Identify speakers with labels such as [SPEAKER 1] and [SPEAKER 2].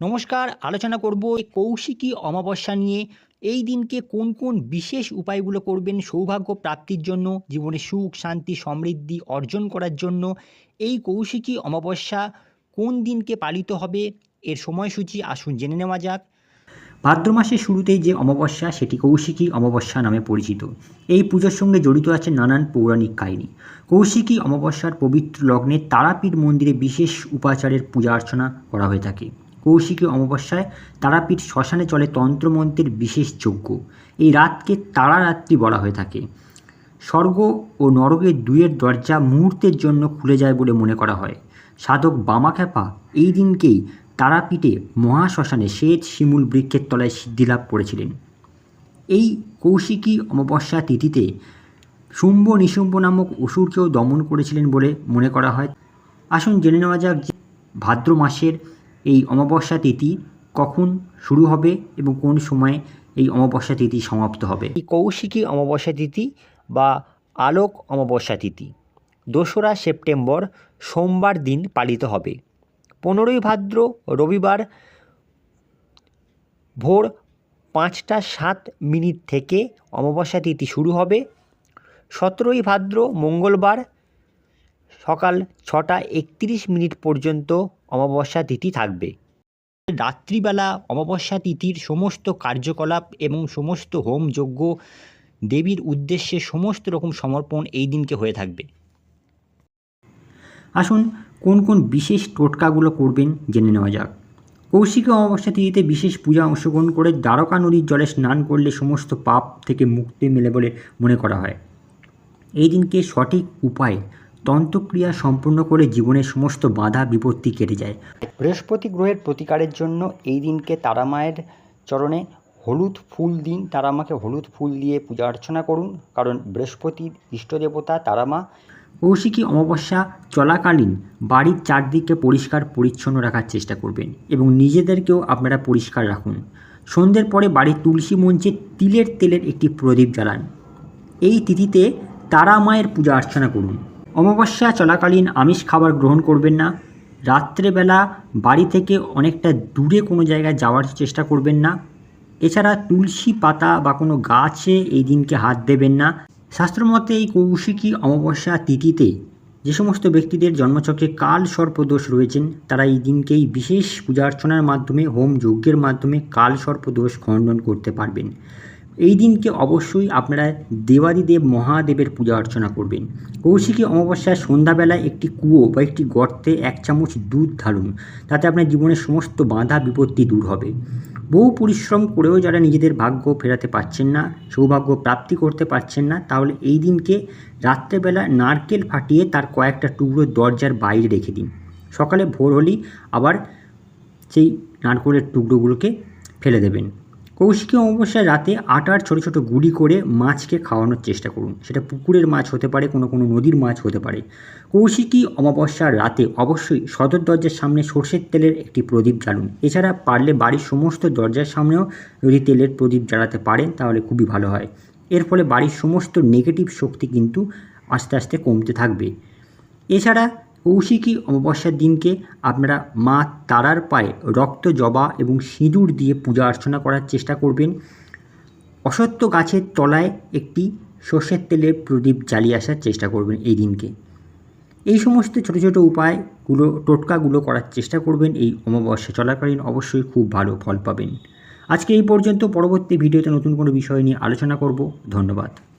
[SPEAKER 1] নমস্কার, আলোচনা করব কৌশিকী অমাবস্যা নিয়ে। এই দিনকে কোন কোন বিশেষ উপায়গুলো করবেন সৌভাগ্য প্রাপ্তির জন্য, জীবনে সুখ, শান্তি, সমৃদ্ধি অর্জন করার জন্য? এই কৌশিকী অমাবস্যা কোন দিনকে পালিত হবে? এর সময়সূচি আসুন জেনে নেওয়া যাক। ভাদ্র মাসের শুরুতেই যে অমাবস্যা, সেটি কৌশিকী অমাবস্যা নামে পরিচিত। এই পুজোর সঙ্গে জড়িত আছে নানান পৌরাণিক কাহিনী। কৌশিকী অমাবস্যার পবিত্র লগ্নে তারাপীঠ মন্দিরে বিশেষ উপাচারের পূজা অর্চনা করা হয়ে থাকে। কৌশিকী অমাবস্যায় তারাপীঠ শ্মশানে চলে তন্ত্রমন্ত্রের বিশেষ যজ্ঞ। এই রাতকে তারারাত্রি বলা হয়ে থাকে। স্বর্গ ও নরকের দুয়ের দরজা মুহূর্তের জন্য খুলে যায় বলে মনে করা হয়। সাধক বামাখ্যাপা এই দিনকেই তারাপীঠে মহাশ্মশানে শ্বেত শিমুল বৃক্ষের তলায় সিদ্ধিলাভ করেছিলেন। এই কৌশিকী অমাবস্যা তিথিতে শুম্ভ নিশুম্ভ নামক অসুরকেও দমন করেছিলেন বলে মনে করা হয়। আসুন জেনে নেওয়া যাক ভাদ্র মাসের এই অমাবস্যা তিথি কখন শুরু হবে এবং কোন সময়ে এই অমাবস্যা তিথি সমাপ্ত হবে? এই কৌশিকী অমাবস্যা তিথি বা আলোক অমাবস্যা তিথি দোসরা সেপ্টেম্বর সোমবার দিন পালিত হবে। পনেরোই ভাদ্র রবিবার ভোর পাঁচটা সাত মিনিট থেকে অমাবস্যা তিথি শুরু হবে। সতেরোই ভাদ্র মঙ্গলবার সকাল ছটা একত্রিশ মিনিট পর্যন্ত অমাবস্যা তিথি থাকবে। রাত্রিবেলা অমাবস্যা তিথির সমস্ত কার্যকলাপ এবং সমস্ত হোম যজ্ঞ দেবীর উদ্দেশ্যে সমস্ত রকম সমর্পণ এই দিনকে হয়ে থাকবে। আসুন, কোন কোন বিশেষ টোটকাগুলো করবেন জেনে নেওয়া যাক। কৌশিকী অমাবস্যা তিথিতে বিশেষ পূজা অংশগ্রহণ করে দ্বারকা নদীর জলে স্নান করলে সমস্ত পাপ থেকে মুক্তি মেলে বলে মনে করা হয়। এই দিনকে সঠিক উপায়ে তন্ত্রক্রিয়া সম্পূর্ণ করে জীবনের সমস্ত বাধা বিপত্তি কেটে যায়। বৃহস্পতি গ্রহের প্রতিকারের জন্য এই দিনকে তারামায়ের চরণে হলুদ ফুল দিন। তারামাকে হলুদ ফুল দিয়ে পূজা অর্চনা করুন। কারণ বৃহস্পতির ইষ্টদেবতা তারামা কৌশিকী অমাবস্যা চলাকালীন বাড়ির চারদিকে পরিষ্কার পরিচ্ছন্ন রাখার চেষ্টা করবেন এবং নিজেদেরকেও আপনারা পরিষ্কার রাখুন। সন্ধ্যের পরে বাড়ির তুলসী মঞ্চে তিলের তেলের একটি প্রদীপ জ্বালান। এই তিথিতে তারা মায়ের পূজা অর্চনা করুন। অমাবস্যা চলাকালীন আমিষ খাবার গ্রহণ করবেন না। রাত্রেবেলা বাড়ি থেকে অনেকটা দূরে কোনো জায়গায় যাওয়ার চেষ্টা করবেন না। এছাড়া তুলসী পাতা বা কোনো গাছে এই দিনকে হাত দেবেন না। শাস্ত্রমতে এই কৌশিকী অমাবস্যা তিথিতে যে সমস্ত ব্যক্তিদের জন্মচক্রে কাল সর্পদোষ রয়েছেন, তারা এই দিনকেই বিশেষ পূজা অর্চনার মাধ্যমে, হোম যজ্ঞের মাধ্যমে কাল সর্পদোষ খণ্ডন করতে পারবেন। এই দিনকে অবশ্যই আপনারা দেবাদিদেব মহাদেবের পূজা অর্চনা করবেন। কৌশিকী অমাবস্যায় সন্ধ্যাবেলায় একটি কুয়ো বা একটি গর্তে এক চামচ দুধ ঢালুন, তাতে আপনার জীবনের সমস্ত বাধা বিপত্তি দূর হবে। বহু পরিশ্রম করেও যারা নিজেদের ভাগ্য ফেরাতে পারছেন না, সৌভাগ্য প্রাপ্তি করতে পারছেন না, তাহলে এই দিনকে রাত্রেবেলা নারকেল ফাটিয়ে তার কয়েকটা টুকরো দরজার বাইরে রেখে দিন। সকালে ভোর হলেই আবার সেই নারকেলের টুকরোগুলোকে ফেলে দেবেন। কৌশিকী অমাবস্যায় রাতে আটার ছোটো ছোটো গুলি করে মাছকে খাওয়ানোর চেষ্টা করুন। সেটা পুকুরের মাছ হতে পারে, কোনো কোনো নদীর মাছ হতে পারে। কৌশিকী অমাবস্যার রাতে অবশ্যই সদর দরজার সামনে সর্ষের তেলের একটি প্রদীপ জ্বালুন। এছাড়া পারলে বাড়ির সমস্ত দরজার সামনেও যদি তেলের প্রদীপ জ্বালাতে পারেন, তাহলে খুবই ভালো হয়। এর ফলে বাড়ির সমস্ত নেগেটিভ শক্তি কিন্তু আস্তে আস্তে কমতে থাকবে। এছাড়া কৌশিকী অমাবস্যার দিনকে আপনারা মা তারার পায়ে রক্ত, জবা এবং সিঁদুর দিয়ে পূজা অর্চনা করার চেষ্টা করবেন। অসত্য গাছের তলায় একটি সর্ষের তেলের প্রদীপ জ্বালিয়ে আসার চেষ্টা করবেন এই দিনকে। এই সমস্ত ছোটো ছোটো উপায়গুলো, টোটকাগুলো করার চেষ্টা করবেন। এই অমাবস্যা চলাকালীন অবশ্যই খুব ভালো ফল পাবেন। আজকে এই পর্যন্ত। পরবর্তী ভিডিওতে নতুন কোনো বিষয় নিয়ে আলোচনা করব। ধন্যবাদ।